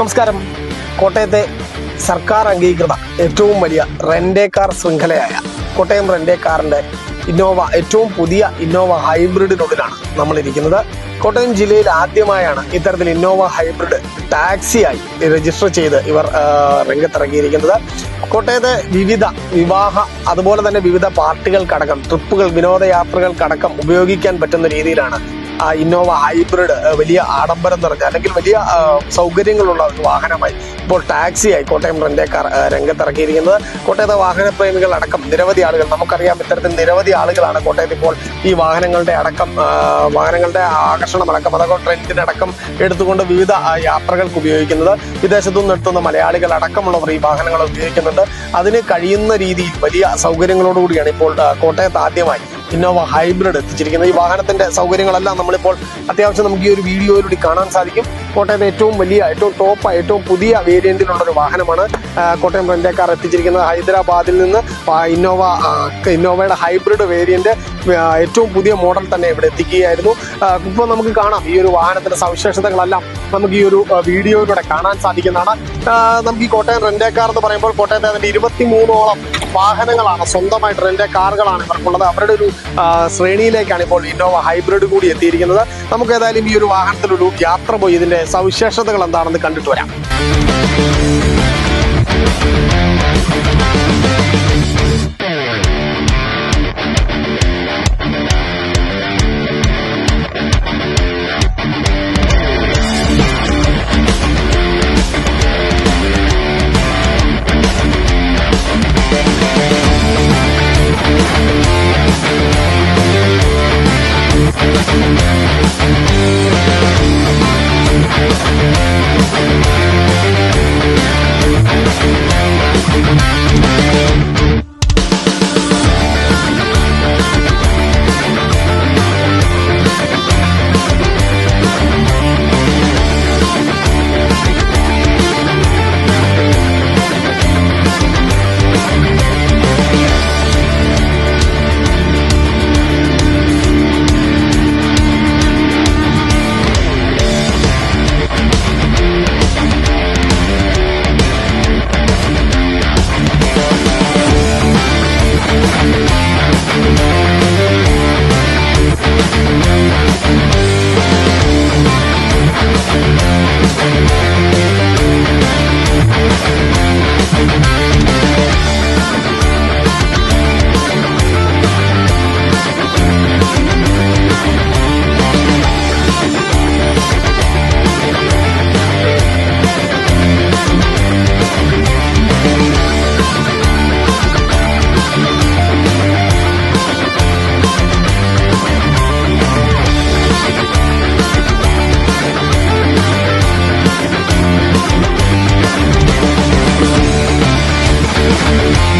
നമസ്കാരം. കോട്ടയത്തെ സർക്കാർ അംഗീകൃത ഏറ്റവും വലിയ റെന്റേ കാർ ശൃംഖലയായ കോട്ടയം റെന്റേ കാറിന്റെ ഇന്നോവ ഏറ്റവും പുതിയ ഇന്നോവ ഹൈബ്രിഡിനുള്ളിലാണ് നമ്മൾ ഇരിക്കുന്നത് കോട്ടയം ജില്ലയിൽ ആദ്യമായാണ് ഇത്തരത്തിൽ ഇന്നോവ ഹൈബ്രിഡ് ടാക്സിയായി രജിസ്റ്റർ ചെയ്ത് ഇവർ രംഗത്തിറങ്ങിയിരിക്കുന്നത്. കോട്ടയത്തെ വിവിധ വിവാഹ അതുപോലെ തന്നെ വിവിധ പാർട്ടികൾക്കടക്കം ട്രിപ്പുകൾ വിനോദയാത്രകൾക്കടക്കം ഉപയോഗിക്കാൻ പറ്റുന്ന രീതിയിലാണ് ഇന്നോവ ഹൈബ്രിഡ് വലിയ ആഡംബരം നിറഞ്ഞ അല്ലെങ്കിൽ വലിയ സൗകര്യങ്ങളുള്ള ഒരു വാഹനമായി ഇപ്പോൾ ടാക്സി ആയി കോട്ടയം റെന്റെ രംഗത്തിറക്കിയിരിക്കുന്നത് കോട്ടയത്തെ വാഹന പ്രേമികൾ അടക്കം നിരവധി ആളുകൾ നമുക്കറിയാം ഇത്തരത്തിൽ നിരവധി ആളുകളാണ് കോട്ടയത്ത് ഇപ്പോൾ ഈ വാഹനങ്ങളുടെ അടക്കം വാഹനങ്ങളുടെ ആകർഷണം അടക്കം അതൊക്കെ ട്രെൻഡിനടക്കം എടുത്തുകൊണ്ട് വിവിധ യാത്രകൾക്ക് ഉപയോഗിക്കുന്നത്. വിദേശത്തു നിന്ന് എത്തുന്ന മലയാളികൾ അടക്കമുള്ളവർ ഈ വാഹനങ്ങൾ ഉപയോഗിക്കുന്നുണ്ട്. അതിന് കഴിയുന്ന രീതിയിൽ വലിയ സൗകര്യങ്ങളോടുകൂടിയാണ് ഇപ്പോൾ കോട്ടയത്ത് ആദ്യമായി ഇന്നോവ ഹൈബ്രിഡ് എത്തിച്ചിരിക്കുന്നത് ഈ വാഹനത്തിന്റെ സൗകര്യങ്ങളെല്ലാം നമ്മളിപ്പോൾ അത്യാവശ്യം നമുക്ക് ഈ ഒരു വീഡിയോയിലൂടെ കാണാൻ സാധിക്കും. കോട്ടയത്തെ ഏറ്റവും വലിയ ഏറ്റവും ടോപ്പ് ഏറ്റവും പുതിയ വേരിയന്റിലുള്ള ഒരു വാഹനമാണ് കോട്ടയം കോട്ടയം കാർ എത്തിച്ചിരിക്കുന്നത്. ഹൈദരാബാദിൽ നിന്ന് ഇന്നോവ ഇന്നോവയുടെ ഹൈബ്രിഡ് വേരിയന്റ് ഏറ്റവും പുതിയ മോഡൽ തന്നെ ഇവിടെ എത്തിക്കുകയായിരുന്നു. ഇപ്പോൾ നമുക്ക് കാണാം ഈ ഒരു വാഹനത്തിന്റെ സവിശേഷതകളെല്ലാം നമുക്ക് ഈ ഒരു വീഡിയോയിലൂടെ കാണാൻ സാധിക്കുന്നതാണ്. നമുക്ക് ഈ കോട്ടയം കാർ എന്ന് പറയുമ്പോൾ കോട്ടയത്തെ അതിന്റെ ഇരുപത്തിമൂന്നോളം വാഹനങ്ങളാണ് സ്വന്തമായിട്ട് റെന്റ് കാറുകളാണ് ഇവർക്കുള്ളത്. അവരുടെ ഒരു ശ്രേണിയിലേക്കാണ് ഇപ്പോൾ ഇന്നോവ ഹൈബ്രിഡ് കൂടി എത്തിയിരിക്കുന്നത്. നമുക്ക് ഏതായാലും ഈ ഒരു വാഹനത്തിലൊരു യാത്ര പോയി ഇതിന്റെ സവിശേഷതകൾ എന്താണെന്ന് കണ്ടിട്ട് വരാം.